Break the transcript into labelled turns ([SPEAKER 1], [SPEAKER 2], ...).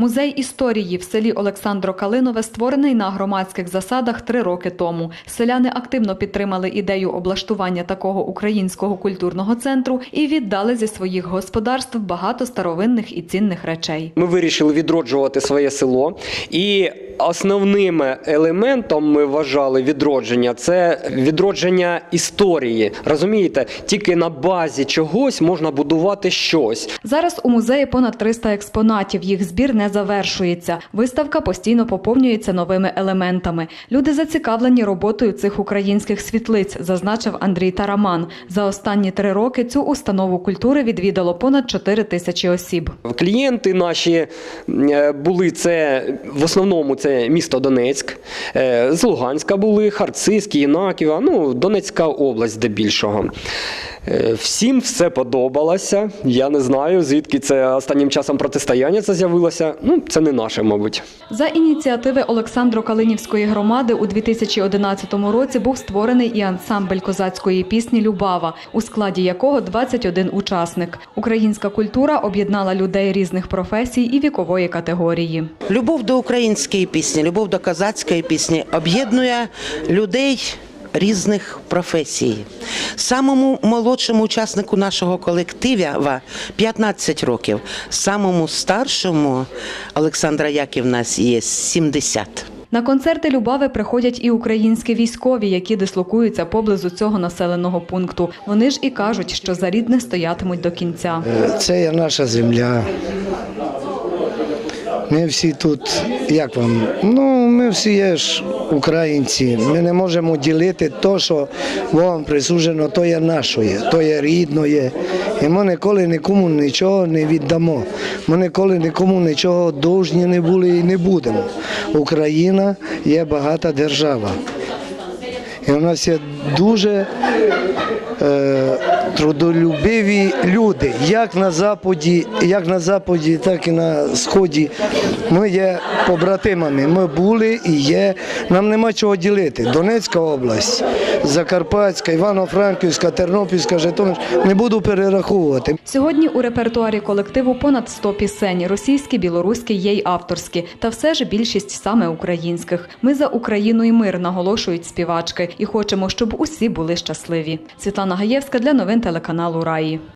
[SPEAKER 1] Музей історії в селі Олександро Калинове створений на громадських засадах три роки тому. Селяни активно підтримали ідею облаштування такого українського культурного центру і віддали зі своїх господарств багато старовинних і цінних речей.
[SPEAKER 2] Ми вирішили відроджувати своє село, і основним елементом ми вважали відродження це відродження історії. Розумієте, тільки на базі чогось можна будувати щось.
[SPEAKER 1] Зараз у музеї понад 300 експонатів. Їх збір не завершується. Виставка постійно поповнюється новими елементами. Люди зацікавлені роботою цих українських світлиць, зазначив Андрій Тараман. За останні три роки цю установу культури відвідало понад 4 тисячі осіб.
[SPEAKER 2] Клієнти наші е, були це в основному це місто Донецьк, е, з Луганська були, Харцизьк, Єнаківа, ну Донецька область здебільшого. Е, Всім все подобалося. Я не знаю, звідки це останнім часом протистояння це з'явилося. Ну, це не наше, мабуть.
[SPEAKER 1] За ініціативи Олександро-Калинівської громади у 2011 році був створений і ансамбль козацької пісні Любава, у складі якого 21 учасник. Українська культура об'єднала людей різних професій і вікової категорії.
[SPEAKER 3] Любов до української пісні, любов до козацької пісні об'єднує людей різних професій. Самому молодшому учаснику нашого колектива 15 років, самому старшому Олександра Яківна є 70.
[SPEAKER 1] На концерти Любави приходять і українські військові, які дислокуються поблизу цього населеного пункту. Вони ж і кажуть, що за рідне стоятимуть до кінця.
[SPEAKER 4] Це є наша земля. Ми всі тут, як вам? Ну, ми всі є ж українці. Ми не можемо ділити те, що вам присуджено, то є нашоє, то є рідноє. І ми ніколи нікому нічого не віддамо. Ми ніколи нікому нічого довжні не були і не будемо. Україна є багата держава. І у нас є дуже е, трудолюбиві люди, як на Западі, як на Западі, так і на Сході. Ми є побратимами. Ми були і є. Нам нема чого ділити. Донецька область, Закарпатська, Івано-Франківська, Тернопільська, Житомирська. Не буду перераховувати.
[SPEAKER 1] Сьогодні у репертуарі колективу понад 100 пісень. Російські, білоруські є й авторські. Та все ж більшість саме українських. Ми за Україну і мир, наголошують співачки. І хочемо, щоб усі були щасливі. Світлана Гаєвська для новин телеканалу Раї.